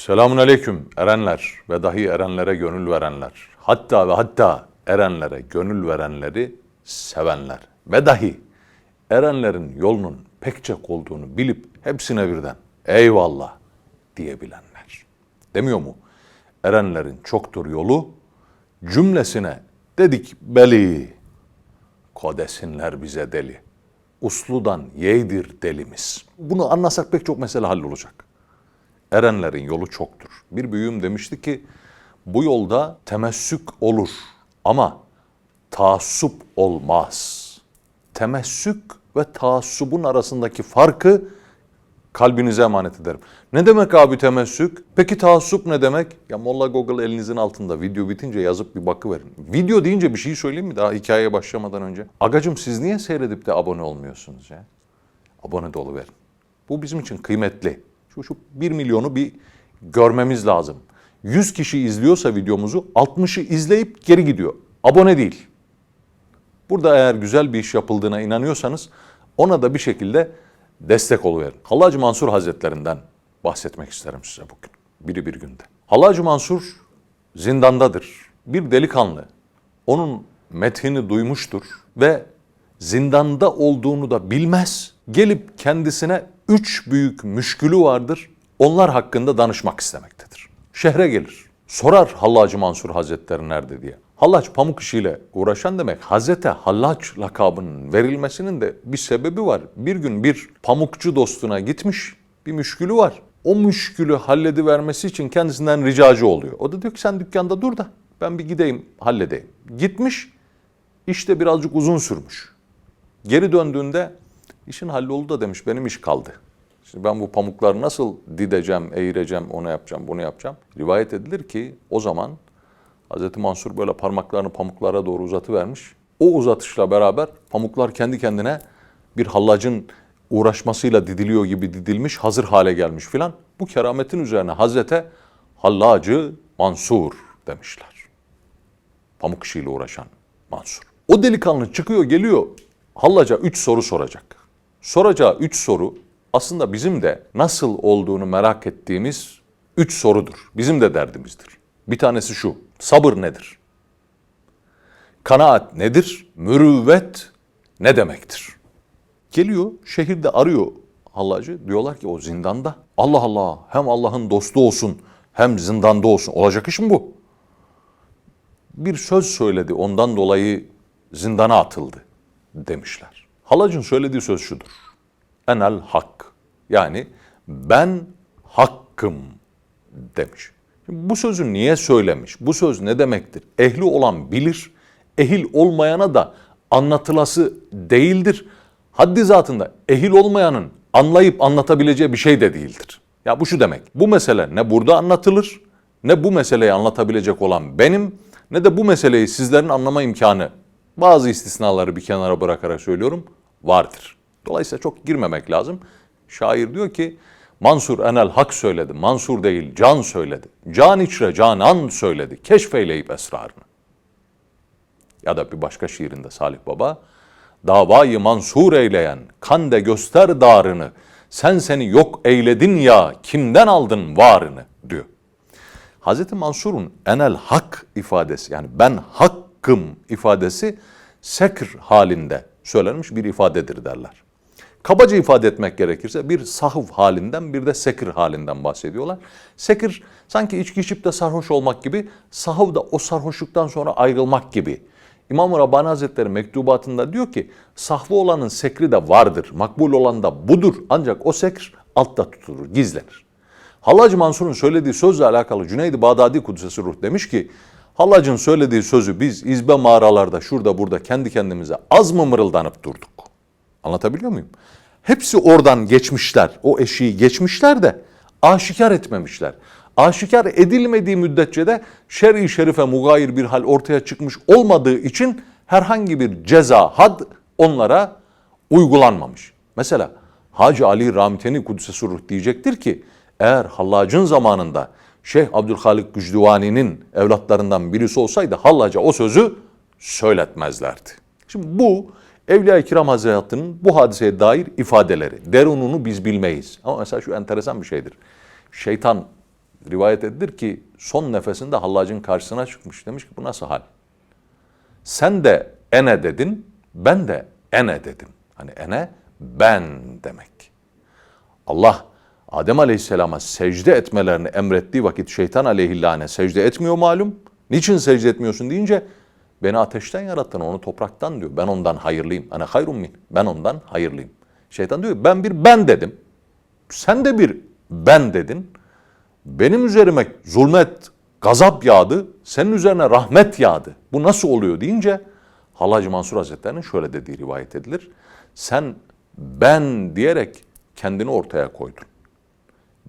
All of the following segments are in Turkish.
Selamun aleyküm erenler ve dahi erenlere gönül verenler. Hatta ve hatta erenlere gönül verenleri sevenler. Ve dahi erenlerin yolunun pek çok olduğunu bilip hepsine birden eyvallah diyebilenler. Demiyor mu? Erenlerin çoktur yolu, cümlesine dedik beli, kodesinler bize deli. Usludan yeğdir delimiz. Bunu anlasak pek çok mesele hallolacak. Erenlerin yolu çoktur. Bir büyüğüm demişti ki bu yolda temessük olur ama taassup olmaz. Temessük ve taassubun arasındaki farkı kalbinize emanet ederim. Ne demek abi temessük? Peki taassup ne demek? Ya Molla Google elinizin altında video bitince yazıp bir bakıverin. Video deyince bir şey söyleyeyim mi daha hikayeye başlamadan önce? Agacım siz niye seyredip de abone olmuyorsunuz ya? Abone de oluverin. Bu bizim için kıymetli. Şu, şu 1 milyonu bir görmemiz lazım. 100 kişi izliyorsa videomuzu 60'ı izleyip geri gidiyor. Abone değil. Burada eğer güzel bir iş yapıldığına inanıyorsanız ona da bir şekilde destek oluverin. Hallacı Mansur Hazretlerinden bahsetmek isterim size bugün. Biri bir günde. Hallacı Mansur zindandadır. Bir delikanlı onun methini duymuştur ve zindanda olduğunu da bilmez. Gelip kendisine üç büyük müşkülü vardır. Onlar hakkında danışmak istemektedir. Şehre gelir. Sorar Hallacı Mansur Hazretleri nerede diye. Hallaç pamuk işiyle uğraşan demek Hazreti Hallaç lakabının verilmesinin de bir sebebi var. Bir gün bir pamukçu dostuna gitmiş bir müşkülü var. O müşkülü halledivermesi için kendisinden ricacı oluyor. O da diyor ki sen dükkanda dur da ben bir gideyim halledeyim. Gitmiş işte birazcık uzun sürmüş. Geri döndüğünde işin halloldu da demiş benim iş kaldı. Şimdi ben bu pamukları nasıl dideceğim, eğireceğim, onu yapacağım, bunu yapacağım. Rivayet edilir ki o zaman Hz. Mansur böyle parmaklarını pamuklara doğru uzatıvermiş. O uzatışla beraber pamuklar kendi kendine bir hallacın uğraşmasıyla didiliyor gibi didilmiş, hazır hale gelmiş filan. Bu kerametin üzerine Hazrete Hallacı Mansur demişler. Pamuk işiyle uğraşan Mansur. O delikanlı çıkıyor geliyor Hallaca üç soru soracak. Soracağı üç soru aslında bizim de nasıl olduğunu merak ettiğimiz üç sorudur. Bizim de derdimizdir. Bir tanesi şu, sabır nedir? Kanaat nedir? Mürüvvet ne demektir? Geliyor, şehirde arıyor Hallacı. Diyorlar ki o zindanda. Allah Allah, hem Allah'ın dostu olsun, hem zindanda olsun. Olacak iş mi bu? Bir söz söyledi, ondan dolayı zindana atıldı demişler. Halacın söylediği söz şudur. Enel hak. Yani ben hakkım demiş. Şimdi bu sözü niye söylemiş? Bu söz ne demektir? Ehli olan bilir, ehil olmayana da anlatılası değildir. Haddi zatında ehil olmayanın anlayıp anlatabileceği bir şey de değildir. Ya bu şu demek. Bu mesele ne burada anlatılır, ne bu meseleyi anlatabilecek olan benim, ne de bu meseleyi sizlerin anlama imkanı bazı istisnaları bir kenara bırakarak söylüyorum vardır. Dolayısıyla çok girmemek lazım. Şair diyor ki Mansur enel hak söyledi. Mansur değil can söyledi. Can içre canan söyledi. Keşfeyleyip esrarını. Ya da bir başka şiirinde Salih Baba davayı mansur eyleyen kande göster darını sen seni yok eyledin ya kimden aldın varını diyor. Hazreti Mansur'un enel hak ifadesi yani ben hakkım ifadesi sekr halinde söylenmiş bir ifadedir derler. Kabaca ifade etmek gerekirse bir sahv halinden bir de sekir halinden bahsediyorlar. Sekir sanki içki içip de sarhoş olmak gibi, sahv da o sarhoşluktan sonra ayrılmak gibi. İmam-ı Rabbani Hazretleri mektubatında diyor ki sahvu olanın sekri de vardır, makbul olan da budur ancak o sekr altta tutulur, gizlenir. Hallacı Mansur'un söylediği sözle alakalı Cüneyd-i Bağdadi Kudüs'e ruh demiş ki Hallac'ın söylediği sözü biz izbe mağaralarda şurada burada kendi kendimize az mı mırıldanıp durduk? Anlatabiliyor muyum? Hepsi oradan geçmişler, o eşiği geçmişler de aşikar etmemişler. Aşikar edilmediği müddetçe de şer-i şerife mugayir bir hal ortaya çıkmış olmadığı için herhangi bir ceza, had onlara uygulanmamış. Mesela Hacı Ali Ramiteni Kudüs'e Surruh diyecektir ki eğer Hallac'ın zamanında Şeyh Abdülhalik Gücdüvani'nin evlatlarından birisi olsaydı Hallac'a o sözü söyletmezlerdi. Şimdi bu Evliya-i Kiram Hazretleri'nin bu hadiseye dair ifadeleri. Derununu biz bilmeyiz. Ama mesela şu enteresan bir şeydir. Şeytan rivayet edilir ki son nefesinde hallacın karşısına çıkmış. Demiş ki bu nasıl hal? Sen de ene dedin, ben de ene dedim. Hani ene ben demek. Allah Adem Aleyhisselam'a secde etmelerini emrettiği vakit şeytan aleyhillâne secde etmiyor malum. Niçin secde etmiyorsun deyince beni ateşten yarattın onu topraktan diyor. Ben ondan hayırlıyım. Hani hayrun min. Ben ondan hayırlıyım. Şeytan diyor ben bir ben dedim. Sen de bir ben dedin. Benim üzerime zulmet, gazap yağdı. Senin üzerine rahmet yağdı. Bu nasıl oluyor deyince Halacı Mansur Hazretleri'nin şöyle dediği rivayet edilir. Sen ben diyerek kendini ortaya koydun.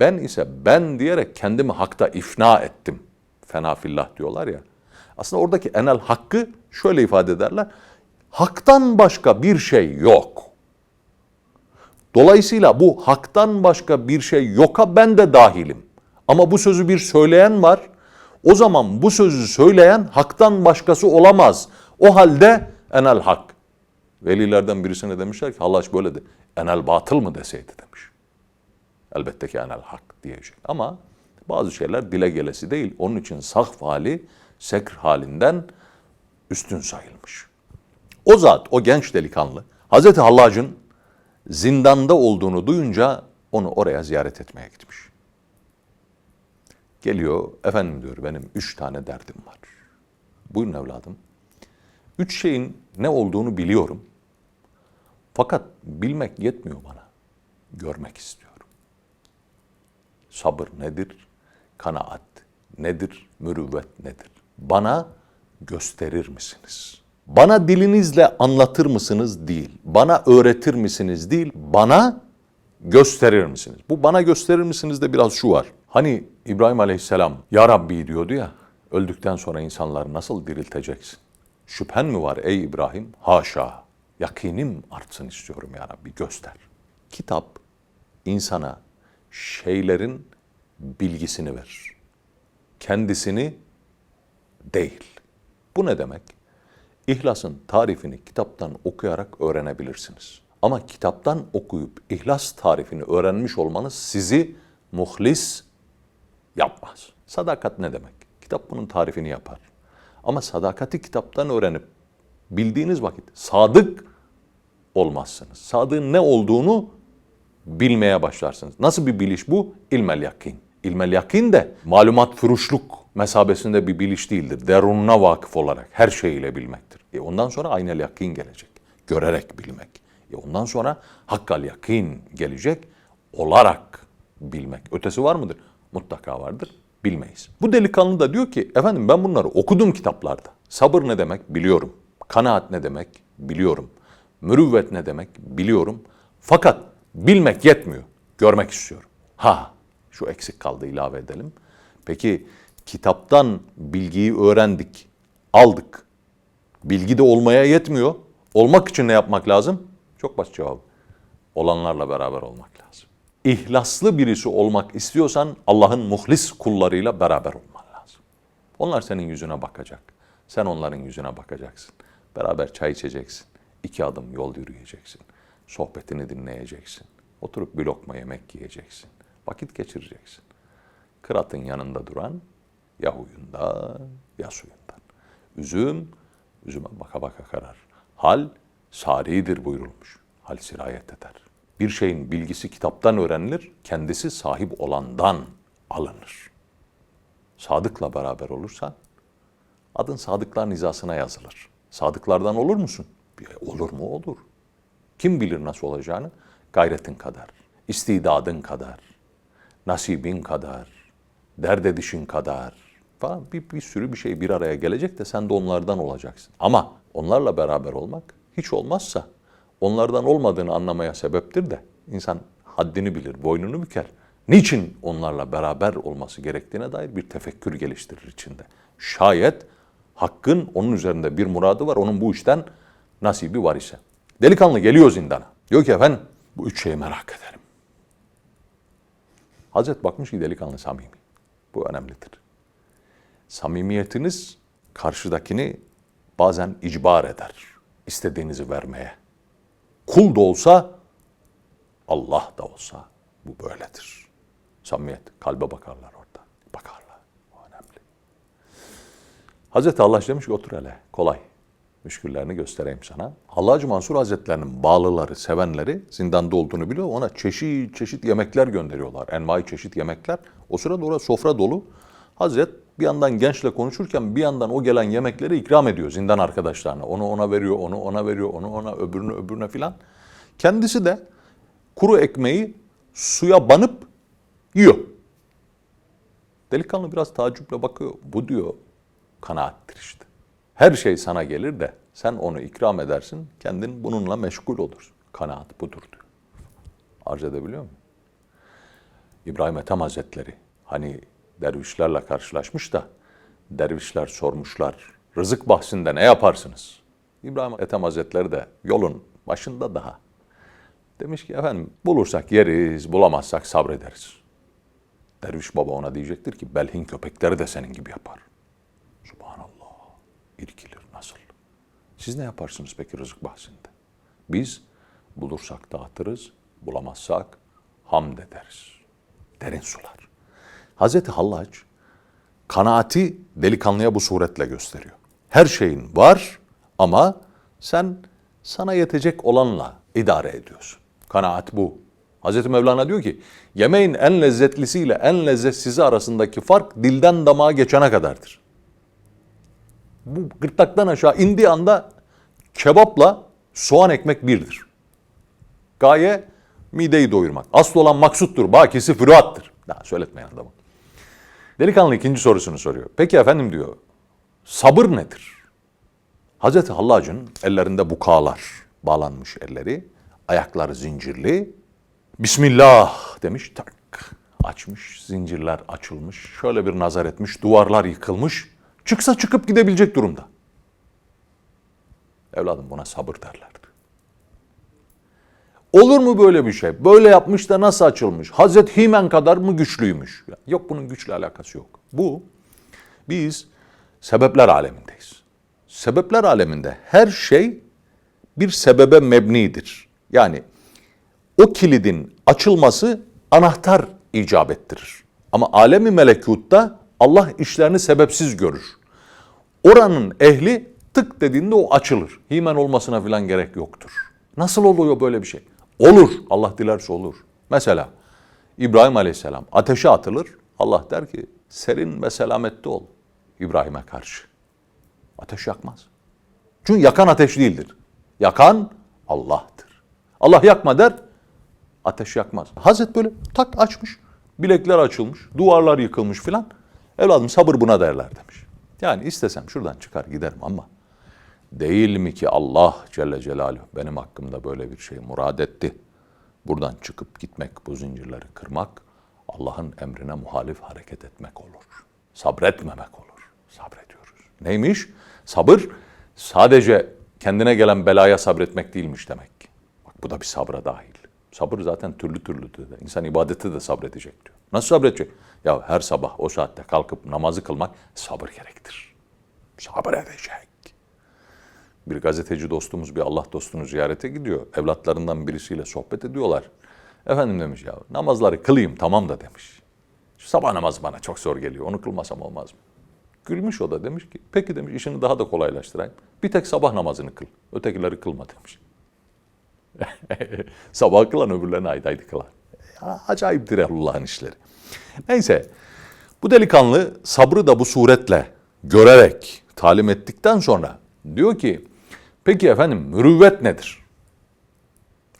Ben ise ben diyerek kendimi hakta ifna ettim. Fena fillah diyorlar ya. Aslında oradaki enel hakkı şöyle ifade ederler. Haktan başka bir şey yok. Dolayısıyla bu haktan başka bir şey yoka ben de dahilim. Ama bu sözü bir söyleyen var. O zaman bu sözü söyleyen haktan başkası olamaz. O halde enel hak. Velilerden birisine demişler ki Hallaç böyle de enel batıl mı deseydi demiş. Elbette ki enel hak diyecek. Ama bazı şeyler dile gelesi değil. Onun için sahf hali sekr halinden üstün sayılmış. O zat, o genç delikanlı, Hazreti Hallac'ın zindanda olduğunu duyunca onu oraya ziyaret etmeye gitmiş. Geliyor, efendim diyor benim üç tane derdim var. Buyurun evladım. Üç şeyin ne olduğunu biliyorum. Fakat bilmek yetmiyor bana. Görmek istiyorum. Sabır nedir? Kanaat nedir? Mürüvvet nedir? Bana gösterir misiniz? Bana dilinizle anlatır mısınız? Değil. Bana öğretir misiniz? Değil. Bana gösterir misiniz? Bu bana gösterir misiniz de biraz şu var. Hani İbrahim Aleyhisselam ya Rabbi diyordu ya öldükten sonra insanları nasıl dirilteceksin? Şüphen mi var ey İbrahim? Haşa. Yakinim artsın istiyorum ya Rabbi göster. Kitap insana şeylerin bilgisini verir. Kendisini değil. Bu ne demek? İhlasın tarifini kitaptan okuyarak öğrenebilirsiniz. Ama kitaptan okuyup ihlas tarifini öğrenmiş olmanız sizi muhlis yapmaz. Sadakat ne demek? Kitap bunun tarifini yapar. Ama sadakati kitaptan öğrenip bildiğiniz vakit sadık olmazsınız. Sadığın ne olduğunu bilmeye başlarsınız. Nasıl bir biliş bu? İlmel yakin. İlmel yakin de malumat furuşluk mesabesinde bir biliş değildir. Derununa vakıf olarak her şeyiyle bilmektir. E ondan sonra aynel yakin gelecek. Görerek bilmek. E ondan sonra hakkal yakin gelecek. Olarak bilmek. Ötesi var mıdır? Mutlaka vardır. Bilmeyiz. Bu delikanlı da diyor ki efendim ben bunları okudum kitaplarda. Sabır ne demek biliyorum. Kanaat ne demek biliyorum. Mürüvvet ne demek biliyorum. Fakat bilmek yetmiyor. Görmek istiyorum. Ha şu eksik kaldı ilave edelim. Peki kitaptan bilgiyi öğrendik, aldık. Bilgi de olmaya yetmiyor. Olmak için ne yapmak lazım? Çok basit cevap. Olanlarla beraber olmak lazım. İhlaslı birisi olmak istiyorsan Allah'ın muhlis kullarıyla beraber olman lazım. Onlar senin yüzüne bakacak. Sen onların yüzüne bakacaksın. Beraber çay içeceksin. İki adım yol yürüyeceksin. Sohbetini dinleyeceksin. Oturup bir lokma yemek yiyeceksin. Vakit geçireceksin. Kıratın yanında duran ya huyunda ya suyundan. Üzüm, üzüme baka baka karar. Hal saridir buyurulmuş. Hal sirayet eder. Bir şeyin bilgisi kitaptan öğrenilir, kendisi sahip olandan alınır. Sadıkla beraber olursan adın sadıklar nizasına yazılır. Sadıklardan olur musun? Olur mu? Olur. Kim bilir nasıl olacağını? Gayretin kadar, istidadın kadar, nasibin kadar, derd edişin kadar falan bir, bir sürü bir şey bir araya gelecek de sen de onlardan olacaksın. Ama onlarla beraber olmak hiç olmazsa onlardan olmadığını anlamaya sebeptir de insan haddini bilir, boynunu büker. Niçin onlarla beraber olması gerektiğine dair bir tefekkür geliştirir içinde. Şayet hakkın onun üzerinde bir muradı var, onun bu işten nasibi var ise. Delikanlı geliyor zindana. Diyor ki efendim bu üç şeyi merak ederim. Hazret bakmış ki delikanlı samimi. Bu önemlidir. Samimiyetiniz karşıdakini bazen icbar eder. İstediğinizi vermeye. Kul da olsa, Allah da olsa bu böyledir. Samimiyet, kalbe bakarlar orada. Bakarlar. O önemli. Hazreti Allah demiş ki otur hele, kolay. Müşküllerini göstereyim sana. Hallacı Mansur Hazretlerinin bağlıları, sevenleri zindanda olduğunu biliyor. Ona çeşit çeşit yemekler gönderiyorlar. Envai çeşit yemekler. O sırada orada sofra dolu. Hazret bir yandan gençle konuşurken bir yandan o gelen yemekleri ikram ediyor zindan arkadaşlarına. Onu ona veriyor, onu ona veriyor, onu ona, öbürünü öbürüne filan. Kendisi de kuru ekmeği suya banıp yiyor. Delikanlı biraz tacüple bakıyor. Bu diyor kanaattir işte. Her şey sana gelir de sen onu ikram edersin, kendin bununla meşgul olursun. Kanaat budur diyor. Arz edebiliyor muyum? İbrahim Ethem Hazretleri hani dervişlerle karşılaşmış da dervişler sormuşlar rızık bahsinde ne yaparsınız? İbrahim Ethem Hazretleri de yolun başında daha. Demiş ki efendim bulursak yeriz, bulamazsak sabrederiz. Derviş baba ona diyecektir ki belhin köpekleri de senin gibi yapar. İrkilir nasıl? Siz ne yaparsınız peki rızık bahsinde? Biz bulursak dağıtırız, bulamazsak hamd ederiz. Derin sular. Hazreti Hallac kanaati delikanlıya bu suretle gösteriyor. Her şeyin var ama sen sana yetecek olanla idare ediyorsun. Kanaat bu. Hazreti Mevlana diyor ki yemeğin en lezzetlisiyle en lezzetsizi arasındaki fark dilden damağa geçene kadardır. Bu gırtlaktan aşağı indiği anda kebapla soğan ekmek birdir. Gaye mideyi doyurmak. Asıl olan maksuttur. Bakisi füruattır. Daha söyletmeyin adamı. Delikanlı ikinci sorusunu soruyor. Peki efendim diyor, sabır nedir? Hazreti Hallac'ın ellerinde bukalar bağlanmış elleri, ayakları zincirli. Bismillah demiş, tak açmış, zincirler açılmış, şöyle bir nazar etmiş, duvarlar yıkılmış. Çıksa çıkıp gidebilecek durumda. Evladım buna sabır derlerdi. Olur mu böyle bir şey? Böyle yapmış da nasıl açılmış? Hazreti Himen kadar mı güçlüymüş? Yok bunun güçle alakası yok. Bu biz sebepler alemindeyiz. Sebepler aleminde her şey bir sebebe mebnidir. Yani o kilidin açılması anahtar icap ettirir. Ama alemi melekutta Allah işlerini sebepsiz görür. Oranın ehli tık dediğinde o açılır. Himen olmasına falan gerek yoktur. Nasıl oluyor böyle bir şey? Olur. Allah dilerse olur. Mesela İbrahim Aleyhisselam ateşe atılır. Allah der ki serin ve selamette ol İbrahim'e karşı. Ateş yakmaz. Çünkü yakan ateş değildir. Yakan Allah'tır. Allah yakma der, ateş yakmaz. Hazret böyle tak açmış, bilekler açılmış, duvarlar yıkılmış filan. Evladım sabır buna derler demiş. Yani istesem şuradan çıkar giderim ama değil mi ki Allah Celle Celaluhu benim hakkımda böyle bir şey murad etti. Buradan çıkıp gitmek, bu zincirleri kırmak, Allah'ın emrine muhalif hareket etmek olur. Sabretmemek olur. Sabrediyoruz. Neymiş? Sabır sadece kendine gelen belaya sabretmek değilmiş demek ki. Bak bu da bir sabra dahil. Sabır zaten türlü türlü diyor. İnsan ibadette de sabredecek diyor. Nasıl sabredecek? Ya her sabah o saatte kalkıp namazı kılmak sabır gerektir. Sabır edecek. Bir gazeteci dostumuz bir Allah dostunu ziyarete gidiyor. Evlatlarından birisiyle sohbet ediyorlar. Efendim demiş ya namazları kılayım tamam da demiş. Şu sabah namazı bana çok zor geliyor. Onu kılmasam olmaz mı? Gülmüş o da demiş ki peki demiş işini daha da kolaylaştırayım. Bir tek sabah namazını kıl. Ötekileri kılma demiş. sabah kılan öbürlerine aydaydı kılar. Ya, acayiptir Allah'ın işleri. Neyse bu delikanlı sabrı da bu suretle görerek talim ettikten sonra diyor ki peki efendim mürüvvet nedir?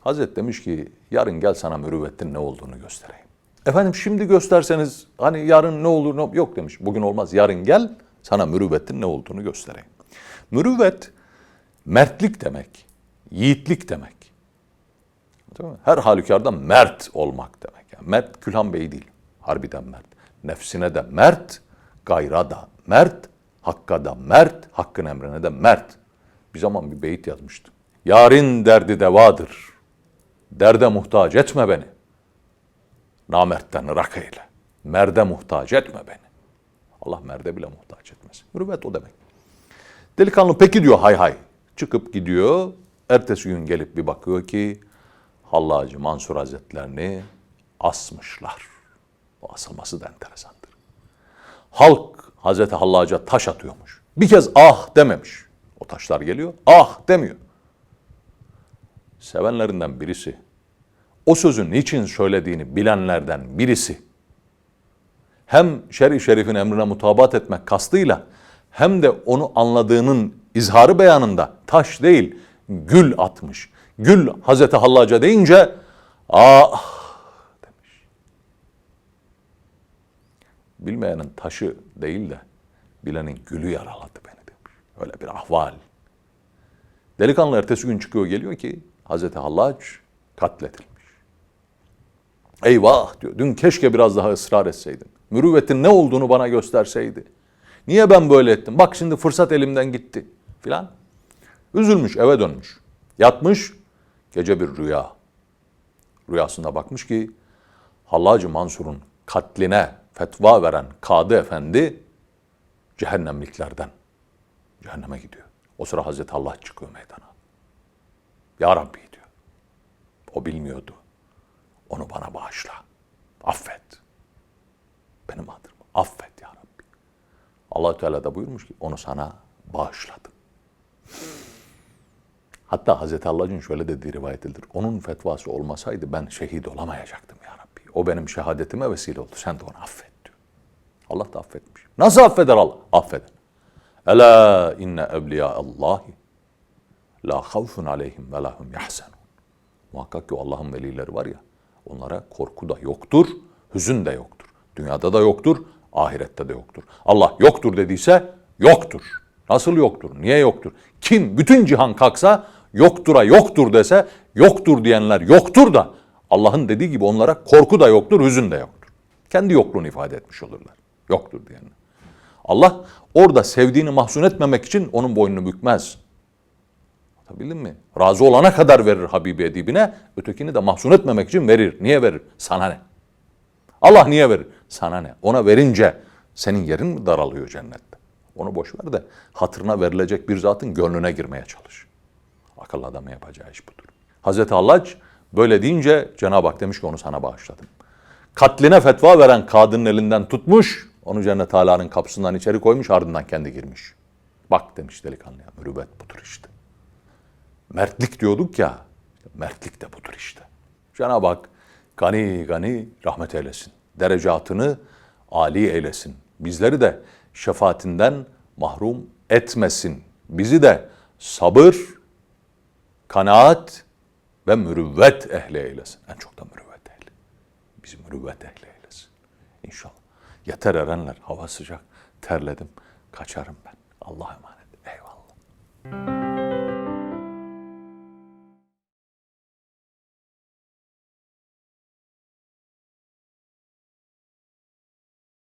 Hazret demiş ki yarın gel sana mürüvvetin ne olduğunu göstereyim. Efendim şimdi gösterseniz hani yarın ne olur ne yok demiş. Bugün olmaz yarın gel sana mürüvvetin ne olduğunu göstereyim. Mürüvvet mertlik demek, yiğitlik demek. Her halükarda mert olmak demek. Yani mert Külhan Bey değil, harbiden mert. Nefsine de mert, gayra da mert, hakka da mert, hakkın emrine de mert. Bir zaman bir beyit yazmıştım. Yarın derdi devadır. Derde muhtaç etme beni. Namertten ırak eyle. Merde muhtaç etme beni. Allah merde bile muhtaç etmez. Mürüvvet o demek. Delikanlı peki diyor hay hay. Çıkıp gidiyor. Ertesi gün gelip bir bakıyor ki Hallacı Mansur Hazretlerini asmışlar. Bu asılması da enteresandır. Halk Hazreti Hallac'a taş atıyormuş. Bir kez ah dememiş. O taşlar geliyor. Ah demiyor. Sevenlerinden birisi. O sözü niçin söylediğini bilenlerden birisi. Hem şer-i şerifin emrine mutabat etmek kastıyla hem de onu anladığının izharı beyanında taş değil gül atmış. Gül Hazreti Hallaca deyince ah demiş. Bilmeyenin taşı değil de bilenin gülü yaraladı beni demiş. Öyle bir ahval. Delikanlı ertesi gün çıkıyor geliyor ki Hazreti Hallac katledilmiş. Eyvah diyor. Dün keşke biraz daha ısrar etseydin. Mürüvvetin ne olduğunu bana gösterseydi. Niye ben böyle ettim? Bak şimdi fırsat elimden gitti filan. Üzülmüş eve dönmüş. Yatmış gece bir rüya. Rüyasında bakmış ki Hallacı Mansur'un katline fetva veren Kadı Efendi cehennemliklerden cehenneme gidiyor. O sıra Hazreti Allah çıkıyor meydana. Ya Rabbi diyor. O bilmiyordu. Onu bana bağışla. Affet. Benim adım. Affet ya Rabbi. allah Teala da buyurmuş ki onu sana bağışladım. Hatta Hazreti Allah'ın şöyle dediği rivayet edilir. Onun fetvası olmasaydı ben şehit olamayacaktım ya Rabbi. O benim şehadetime vesile oldu. Sen de onu affet diyor. Allah da affetmiş. Nasıl affeder Allah? Affeder. Ela inne evliya Allahi la havfun aleyhim ve lahum yahsenun. Muhakkak ki Allah'ın velileri var ya, onlara korku da yoktur, hüzün de yoktur. Dünyada da yoktur, ahirette de yoktur. Allah yoktur dediyse yoktur. Nasıl yoktur? Niye yoktur? Kim bütün cihan kalksa yoktura yoktur dese yoktur diyenler yoktur da Allah'ın dediği gibi onlara korku da yoktur, hüzün de yoktur. Kendi yokluğunu ifade etmiş olurlar. Yoktur diyenler. Allah orada sevdiğini mahzun etmemek için onun boynunu bükmez. Bildin mi? Razı olana kadar verir Habibi edibine, ötekini de mahzun etmemek için verir. Niye verir? Sana ne? Allah niye verir? Sana ne? Ona verince senin yerin mi daralıyor cennette? Onu boş ver de hatırına verilecek bir zatın gönlüne girmeye çalış. Akıllı adamı yapacağı iş budur. Hazreti Allah böyle deyince Cenab-ı Hak demiş ki onu sana bağışladım. Katline fetva veren kadının elinden tutmuş, onu Cennet Ala'nın kapısından içeri koymuş, ardından kendi girmiş. Bak demiş delikanlıya, mürüvvet budur işte. Mertlik diyorduk ya, mertlik de budur işte. Cenab-ı Hak gani gani rahmet eylesin. Derecatını âli eylesin. Bizleri de şefaatinden mahrum etmesin. Bizi de sabır, kanaat ve mürüvvet ehli eylesin. En çok da mürüvvet ehli. Biz mürüvvet ehli eylesin. İnşallah. Yeter erenler. Hava sıcak. Terledim. Kaçarım ben. Allah'a emanet. Eyvallah. Müzik